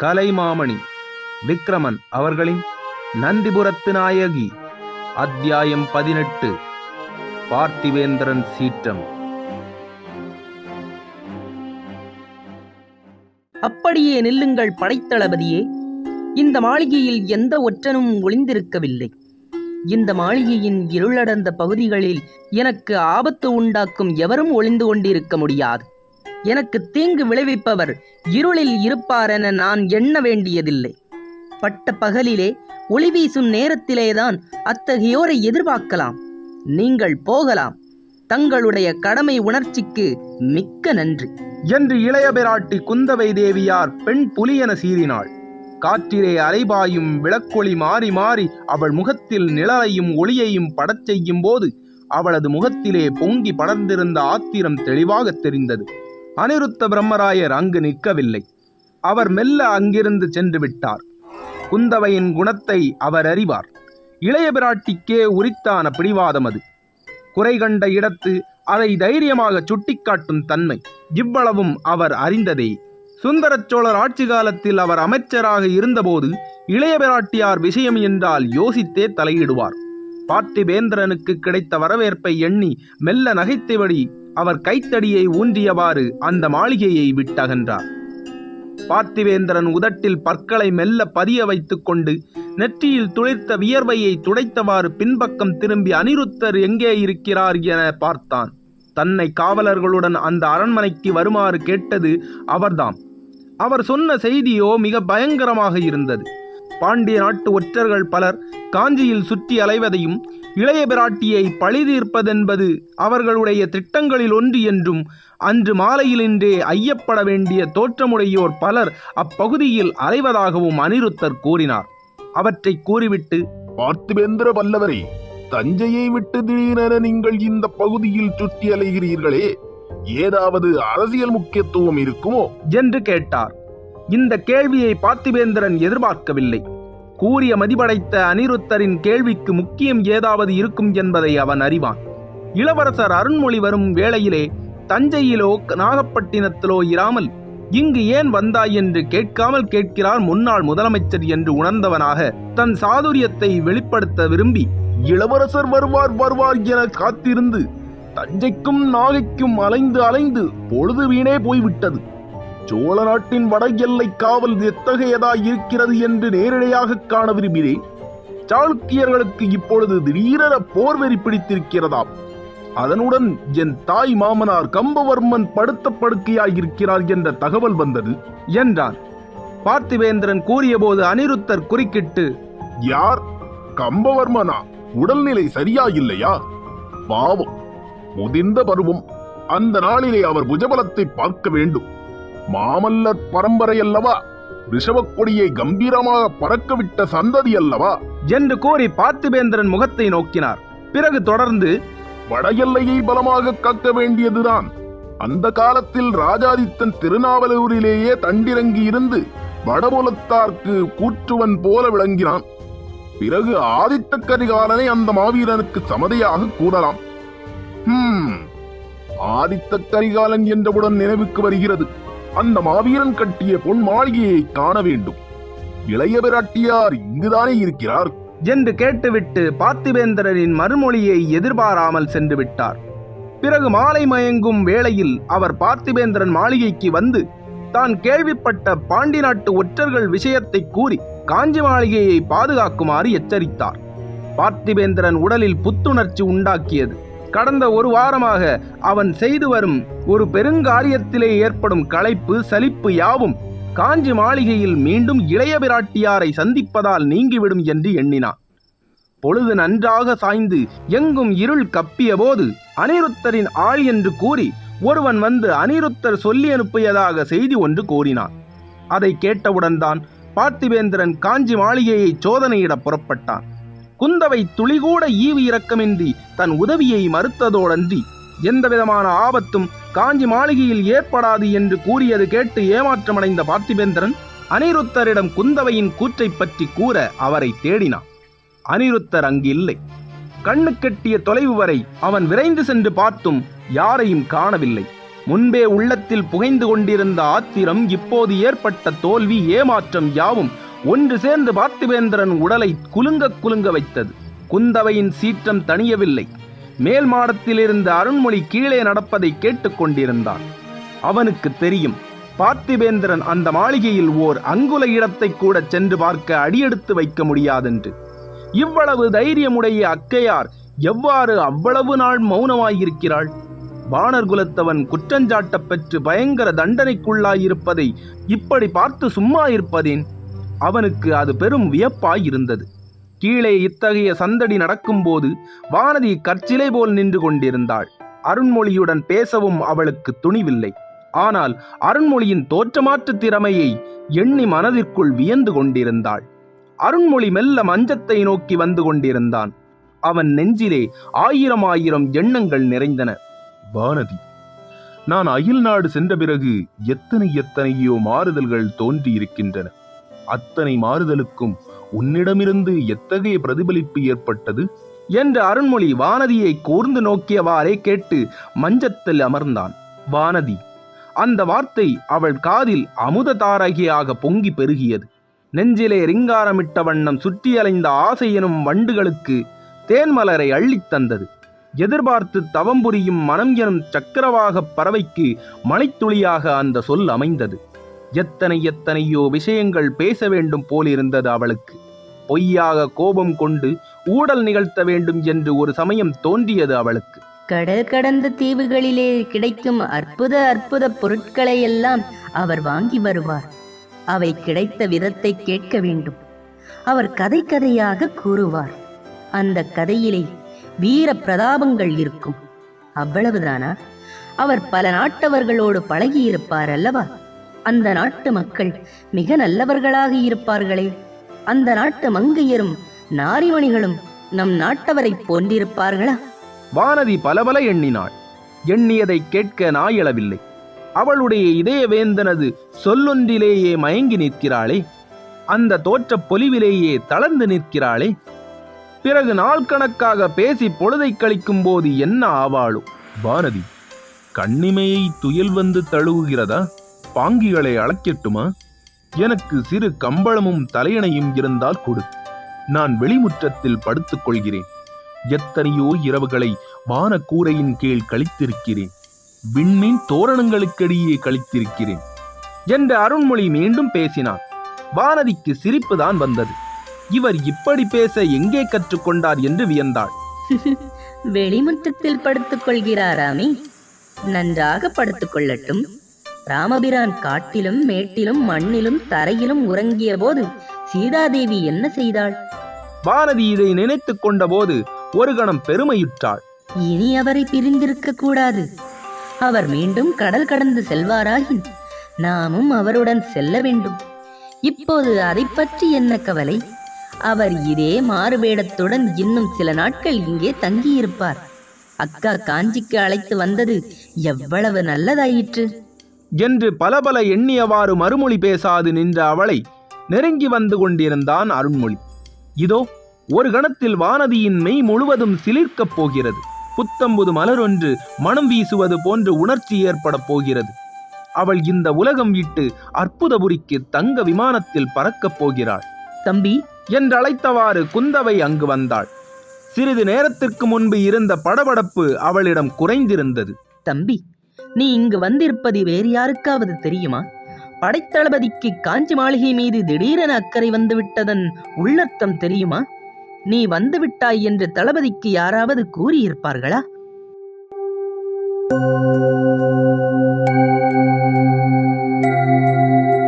கலைமாமணி விக்ரமன் அவர்களின் நந்திபுரத்து நாயகி. அத்தியாயம் பதினெட்டு பார்த்திவேந்திரன் சீற்றம். அப்படியே நில்லுங்கள் படைத்தளபதியே. இந்த மாளிகையில் எந்த ஒற்றனும் ஒளிந்திருக்கவில்லை. இந்த மாளிகையின் இருளடர்ந்த பகுதிகளில் எனக்கு ஆபத்து உண்டாக்கும் எவரும் ஒளிந்து கொண்டிருக்க முடியாது. எனக்கு தீங்கு விளைவிப்பவர் இருளில் இருப்பார் என நான் எண்ண வேண்டியதில்லை. பட்ட பகலிலே ஒளி வீசும் நேரத்திலேதான் அத்தகையோரை எதிர்பார்க்கலாம். நீங்கள் போகலாம். தங்களுடைய கடமை உணர்ச்சிக்கு மிக்க நன்றி. என்று இளைய பிராட்டி குந்தவை தேவியார் பெண் புலியென சீறினாள். காற்றிலே அலைபாயும் விளக்கொளி மாறி மாறி அவள் முகத்தில் நிழலையும் ஒளியையும் படச் செய்யும் போது அவளது முகத்திலே பொங்கி படர்ந்திருந்த ஆத்திரம் தெளிவாகத் தெரிந்தது. அனிருத்த பிரம்மராயர் அங்கு நிற்கவில்லை. அவர் மெல்ல அங்கிருந்து சென்று விட்டார். குந்தவையின் குணத்தை அவர் அறிவார். இளைய பிராட்டிக்கே உரித்தான பிடிவாதம் அது. குறை கண்ட இடத்து அதை தைரியமாக சுட்டிக்காட்டும் தன்மை இவ்வளவும் அவர் அறிந்ததே. சுந்தரச்சோழர் ஆட்சி காலத்தில் அவர் அமைச்சராக இருந்தபோது இளைய பிராட்டியார் விஷயம் என்றால் யோசித்தே தலையிடுவார். பார்த்திபேந்திரனுக்கு கிடைத்த வரவேற்பை எண்ணி மெல்ல நகைத்தபடி அவர் கைத்தடியை ஊன்றியவாறு அந்த மாளிகையை விட்டகன்றார். பார்த்திவேந்திரன் உதட்டில் பற்களை மெல்ல பதிய வைத்துக்கொண்டு நெற்றியில் துளிர்த்த வியர்வையை துடைத்தவாறு பின்பக்கம் திரும்பி அனிருத்தர் எங்கே இருக்கிறார் என பார்த்தான். தன்னை காவலர்களுடன் அந்த அரண்மனைக்கு வருமாறு கேட்டது அவர்தாம். அவர் சொன்ன செய்தியோ மிக பயங்கரமாக இருந்தது. பாண்டிய நாட்டு ஒற்றர்கள் பலர் காஞ்சியில் சுற்றி அலைவதையும் இளைய பிராட்டியை பழிதீர்ப்பதென்பது அவர்களுடைய திட்டங்களில் ஒன்று என்றும் அன்று மாலையிலின்றே ஐயப்பட வேண்டிய தோற்றமுடையோர் பலர் அப்பகுதியில் அலைவதாகவும் அனிருத்தர் கூறினார். அவற்றை கூறிவிட்டு பார்த்திபேந்திர பல்லவரே தஞ்சையை விட்டு திடீரென நீங்கள் இந்த பகுதியில் சுற்றி அலைகிறீர்களே ஏதாவது அரசியல் முக்கியத்துவம் இருக்குமோ? என்று கேட்டார். இந்த கேள்வியை பார்த்திபேந்திரன் எதிர்பார்க்கவில்லை. கூறிய மதிபடைத்த அனிருத்தரின் கேள்விக்கு முக்கியம் ஏதாவது இருக்கும் என்பதை அவன் அறிவான். இளவரசர் அருண்மொழி வரும் வேளையிலே தஞ்சையிலோ நாகப்பட்டினத்திலோ இராமல் இங்கு ஏன் வந்தாய்? என்று கேட்காமல் கேட்கிறார் முன்னாள் முதலமைச்சர் என்று உணர்ந்தவனாக தன் சாதுரியத்தை வெளிப்படுத்த விரும்பி இளவரசர் வருவார் வருவார் என காத்திருந்து தஞ்சைக்கும் நாகைக்கும் அலைந்து அலைந்து பொழுது வீணே போய்விட்டது. சோழ நாட்டின் வட எல்லை காவல் எத்தகையதாய் இருக்கிறது என்று நேரடியாக காண விரும்பினேன். சாளுக்கியர்களுக்கு இப்பொழுது திடீரென போர்வெறி பிடித்திருக்கிறதாம். அதனுடன் என் தாய் மாமனார் கம்பவர்மன் படுத்த படுக்கையாயிருக்கிறார் என்ற தகவல் வந்தது என்றார். பார்த்திவேந்திரன் கூறியபோது அனிருத்தர் குறுக்கிட்டு யார்? கம்பவர்மனா? உடல்நிலை சரியா இல்லையா பாவம் முதிர்ந்த பருவம். அந்த நாளிலே அவர் புஜபலத்தை பார்க்க வேண்டும். மாமல்லர் பரம்பரை அல்லவா ரிஷபக் கொடியை கம்பீரமாக பறக்கவிட்ட சந்ததி அல்லவா என்று கூறி பார்த்திபேந்திரன் முகத்தை நோக்கினார். பிறகு தொடர்ந்து வட எல்லையை பலமாக காக்க வேண்டியதுதான். அந்த காலத்தில் ராஜாதித்தன் திருநாவலூரிலேயே தண்டிறங்கி இருந்து வடபுலத்தார்க்கு கூற்றுவன் போல விளங்கினான். பிறகு ஆதித்த கரிகாலனை அந்த மாவீரனுக்கு சமதையாக கூடலாம் ஹம் ஆதித்த கரிகாலன் என்றவுடன் நினைவுக்கு வருகிறது. அந்த மாவீரன் கட்டிய பொன் மாளிகையை காண வேண்டும். இளைய பிராட்டியார் இங்குதானே இருக்கிறார். என்று கேட்டுவிட்டு பார்த்திவேந்திரனின் மறுமொழியை எதிர்பாராமல் சென்று விட்டார். பிறகு மாலை மயங்கும் வேளையில் அவர் பார்த்திபேந்திரன் மாளிகைக்கு வந்து தான் கேள்விப்பட்ட பாண்டி நாட்டு ஒற்றர்கள் விஷயத்தை கூறி காஞ்சி மாளிகையை பாதுகாக்குமாறு எச்சரித்தார். பார்த்திபேந்திரன் உடலில் புத்துணர்ச்சி உண்டாக்கியது. கடந்த ஒரு வாரமாக அவன் செய்து வரும் ஒரு பெருங்காரியத்திலே ஏற்படும் களைப்பு சலிப்பு யாவும் காஞ்சி மாளிகையில் மீண்டும் இளைய பிராட்டியாரை சந்திப்பதால் நீங்கிவிடும் என்று எண்ணினான். பொழுது நன்றாக சாய்ந்து எங்கும் இருள் கப்பிய போது அனிருத்தரின் ஆள் என்று கூறி ஒருவன் வந்து அனிருத்தர் சொல்லி அனுப்பியதாக செய்தி ஒன்று கூறினான். அதை கேட்டவுடன் தான் பார்த்திவேந்திரன் காஞ்சி மாளிகையை சோதனையிட புறப்பட்டான். குந்தவை துளிகூட ஈவு இரக்கமின்றி தன் உதவியை மறுத்ததோடன்றி எந்தவிதமான ஆபத்தும் காஞ்சி மாளிகையில் ஏற்படாது என்று கூறியது கேட்டு ஏமாற்றமடைந்த பார்த்திபேந்திரன் அனிருத்தரிடம் குந்தவையின் கூற்றைப் பற்றி கூற அவரை தேடினான். அனிருத்தர் அங்கு இல்லை. கண்ணு கெட்டிய தொலைவு வரை அவன் விரைந்து சென்று பார்த்தும் யாரையும் காணவில்லை. முன்பே உள்ளத்தில் புகைந்து கொண்டிருந்த ஆத்திரம் இப்போது ஏற்பட்ட தோல்வி ஏமாற்றம் யாவும் ஒன்று சேர்ந்து பார்த்திவேந்திரன் உடலை குலுங்க குலுங்க வைத்தது. குந்தவையின் சீற்றம் தணியவில்லை. மேல் மாடத்திலிருந்து அருண்மொழி கீழே நடப்பதை கேட்டுக்கொண்டிருந்தான் அவனுக்கு தெரியும் பார்த்திவேந்திரன் அந்த மாளிகையில் ஓர் அங்குல இடத்தை கூட சென்று பார்க்க அடியெடுத்து வைக்க முடியாதென்று. இவ்வளவு தைரியமுடைய அக்கையார் எவ்வாறு அவ்வளவு நாள் மௌனமாயிருக்கிறாள்? வானர் குலத்தவன் குற்றஞ்சாட்டப் பெற்று பயங்கர தண்டனைக்குள்ளாயிருப்பதை இப்படி பார்த்து சும்மா இருப்பதேன்? அவனுக்கு அது பெரும் வியப்பாயிருந்தது. கீழே இத்தகைய சந்தடி நடக்கும்போது வானதி கற்சிலை போல் நின்று கொண்டிருந்தாள். அருண்மொழியுடன் பேசவும் அவளுக்கு துணிவில்லை. ஆனால் அருண்மொழியின் தோற்றமாற்று திறமையை எண்ணி மனதிற்குள் வியந்து கொண்டிருந்தாள். அருண்மொழி மெல்ல மஞ்சத்தை நோக்கி வந்து கொண்டிருந்தான். அவன் நெஞ்சிலே ஆயிரம் ஆயிரம் எண்ணங்கள் நிறைந்தன. வானதி நான் அயல் நாடு சென்ற பிறகு எத்தனை எத்தனையோ மாறுதல்கள் தோன்றியிருக்கின்றன. அத்தனை மாறுதலுக்கும் உன்னிடமிருந்து எத்தகைய பிரதிபலிப்பு ஏற்பட்டது? என்ற அருண்மொழி வானதியை கூர்ந்து நோக்கியவாறே கேட்டு மஞ்சத்தில் அமர்ந்தான். வானதி அந்த வார்த்தை அவள் காதில் அமுத தாரகியாக பொங்கி பெருகியது. நெஞ்சிலே ரிங்காரமிட்ட வண்ணம் சுற்றி அலைந்த ஆசை எனும் வண்டுகளுக்கு தேன்மலரை அள்ளித் தந்தது. எதிர்பார்த்து தவம் புரியும் மனம் எனும் சக்கரவாகப் பறவைக்கு மலைத்துளியாக அந்த சொல் அமைந்தது. எத்தனை எத்தனையோ விஷயங்கள் பேச வேண்டும் போலிருந்தது அவளுக்கு. பொய்யாக கோபம் கொண்டு ஊடல் நிகழ்த்த வேண்டும் என்று ஒரு சமயம் தோன்றியது அவளுக்கு. கடல் கடந்த தீவுகளிலே கிடைக்கும் அற்புத அற்புத பொருட்களை எல்லாம் அவர் வாங்கி வருவார். அவை கிடைத்த விதத்தை கேட்க வேண்டும். அவர் கதை கதையாக கூறுவார். அந்த கதையிலே வீர பிரதாபங்கள் இருக்கும். அவ்வளவுதானா? அவர் பல நாட்டவர்களோடு பழகியிருப்பார் அல்லவா? அந்த நாட்டு மக்கள் மிக நல்லவர்களாக இருப்பார்களே. அந்த நாட்டு மங்கையரும் நாரிமணிகளும் நம் நாட்டவரைப் போன்றிருப்பார்களா? வானதி பலபல எண்ணினாள். எண்ணியதை கேட்க நாயளவில்லை. அவளுடைய இதயவேந்தனது சொல்லொன்றிலேயே மயங்கி நிற்கிறாளே. அந்த தோற்றப் பொலிவிலேயே தளர்ந்து நிற்கிறாளே. பிறகு நாள் கணக்காக பேசி பொழுதை கழிக்கும் போது என்ன ஆவாளோ? வானதி கண்ணிமையை துயில் வந்து தழுவுகிறதா? பாங்கிகளை அழைக்கட்டுமா எனக்கு சிறு கம்பளமும் தலையணையும் இருந்தால் கொடு. நான் வெளிமுற்றத்தில் படுத்துக் கொள்கிறேன் எத்தனையோ இரவுகளை வானக்கூரையின் கீழ் கழித்திருக்கிறேன். விண்மீன் தோரணங்களுக்கிடையே கழித்திருக்கிறேன். என்று அருண்மொழி மீண்டும் பேசினான். வானதிக்கு சிரிப்புதான் வந்தது. இவர் இப்படி பேச எங்கே கற்றுக்கொண்டார் என்று வியந்தாள். வெளிமுற்றத்தில் படுத்துக் கொள்கிறாராமே நன்றாக படுத்துக் கொள்ளட்டும் ராமபிரான் காட்டிலும் மேட்டிலும் மண்ணிலும் தரையிலும் உறங்கிய போது சீதாதேவி என்ன செய்தாள்? வானதி இதை நினைத்துக் கொண்டபோது ஒரு கணம் பெருமையுற்றாள். இனி அவரை பிரிந்திருக்க கூடாது. அவர் மீண்டும் கடல் கடந்து செல்வாராயின் நாமும் அவருடன் செல்ல வேண்டும். இப்போது அதை பற்றி என்ன கவலை? அவர் இதே மாறுவேடத்துடன் இன்னும் சில நாட்கள் இங்கே தங்கியிருப்பார். அக்கா காஞ்சிக்கு அழைத்து வந்தது எவ்வளவு நல்லதாயிற்று. என்று பலபல எண்ணியவாறு மறுமொழி பேசாது நின்ற அவளை நெருங்கி வந்து கொண்டிருந்தான் அருண்மொழி. இதோ ஒரு கணத்தில் வானதியின் மெய் முழுவதும் சிலிர்க்கப் போகிறது. புத்தம்புது மலரொன்று மனம் வீசுவது போன்று உணர்ச்சி ஏற்படப் போகிறது. அவள் இந்த உலகம் விட்டு அற்புதபுரிக்கு தங்க விமானத்தில் பறக்கப் போகிறாள். தம்பி. என்றழைத்தவாறு குந்தவை அங்கு வந்தாள். சிறிது நேரத்திற்கு முன்பு இருந்த படபடப்பு அவளிடம் குறைந்திருந்தது. தம்பி நீ இங்கு வந்திருப்பது வேறு யாருக்காவது தெரியுமா? படைத்தளபதிக்கு காஞ்சி மாளிகை மீது திடீரென அக்கறை வந்துவிட்டதன் உள்ளர்த்தம் தெரியுமா? நீ வந்துவிட்டாய் என்று தளபதிக்கு யாராவது கூறியிருப்பார்களா? thank you